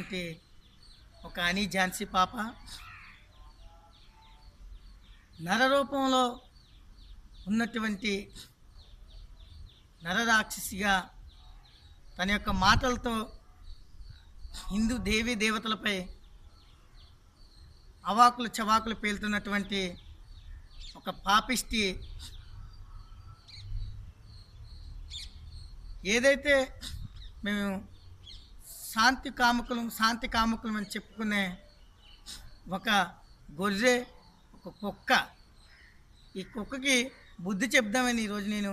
అంటే ఒక అని ఝాన్సీ పాప నరరూపంలో ఉన్నటువంటి నరరాక్షసిగా తన యొక్క మాటలతో హిందూ దేవీ దేవతలపై అవాకులు చవాకులు పేలుతున్నటువంటి ఒక పాపిష్టి ఏదైతే మేము శాంతి కాముకులం శాంతి కాముకులం అని చెప్పుకునే ఒక గొర్రె ఒక కుక్క. ఈ కుక్కకి బుద్ధి చెప్దామని ఈరోజు నేను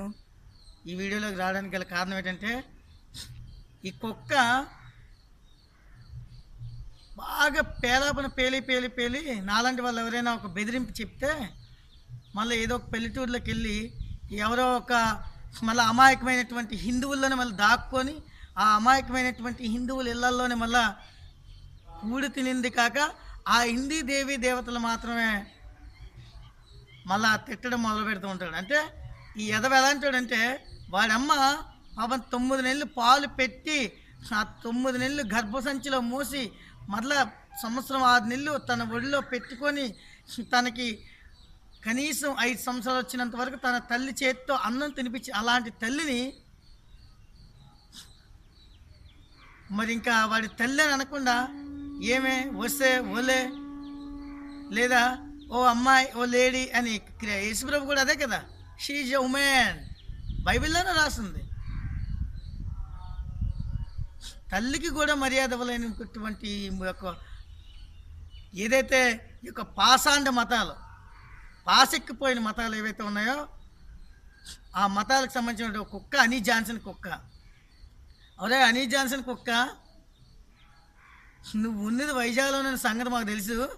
ఈ వీడియోలోకి రావడానికి గల కారణం ఏంటంటే ఈ కుక్క బాగా పేలాపన పేలి పేలి పేలి నాలాంటి వాళ్ళు ఎవరైనా ఒక బెదిరింపు చెప్తే మళ్ళీ ఏదో ఒక పల్లెటూరులోకి వెళ్ళి ఎవరో ఒక మళ్ళీ అమాయకమైనటువంటి హిందువుల్లోనే మళ్ళీ దాక్కొని ఆ అమాయకమైనటువంటి హిందువుల ఇళ్ళల్లోనే మళ్ళా కూడి తినింది కాక ఆ హిందీ దేవి దేవతలు మాత్రమే మళ్ళా తిట్టడం మొదలు పెడుతూ ఉంటాడు. అంటే ఈ ఎదవ ఎలాంటాడంటే వాడమ్మ పాపం తొమ్మిది నెలలు పాలు పెట్టి ఆ తొమ్మిది నెలలు గర్భసంచిలో మూసి మరలా సంవత్సరం ఆరు నెలలు తన ఒడిలో పెట్టుకొని తనకి కనీసం ఐదు సంవత్సరాలు వచ్చినంత వరకు తన తల్లి చేతితో అన్నం తినిపించి అలాంటి తల్లిని మరి ఇంకా వాడి తల్లి అని అనకుండా ఏమే వస్తే ఓలే లేదా ఓ అమ్మాయి ఓ లేడీ అని యేసుప్రభు కూడా అదే కదా. షీజ్ ఎ ఉమెన్ బైబిల్లోనే రాస్తుంది. తల్లికి కూడా మర్యాద ఇవ్వలేనటువంటి యొక్క ఏదైతే ఈ యొక్క పాసాండ మతాలు పాసెక్కిపోయిన మతాలు ఏవైతే ఉన్నాయో ఆ మతాలకు సంబంధించిన ఒక కుక్క అనీ జాన్సన్ కుక్క. అరే అనీ జాన్సన్ కుక్క. నువ్వు ఉన్నది వైజాగ్లో ఉన్న సంగతి మాకు తెలుసు.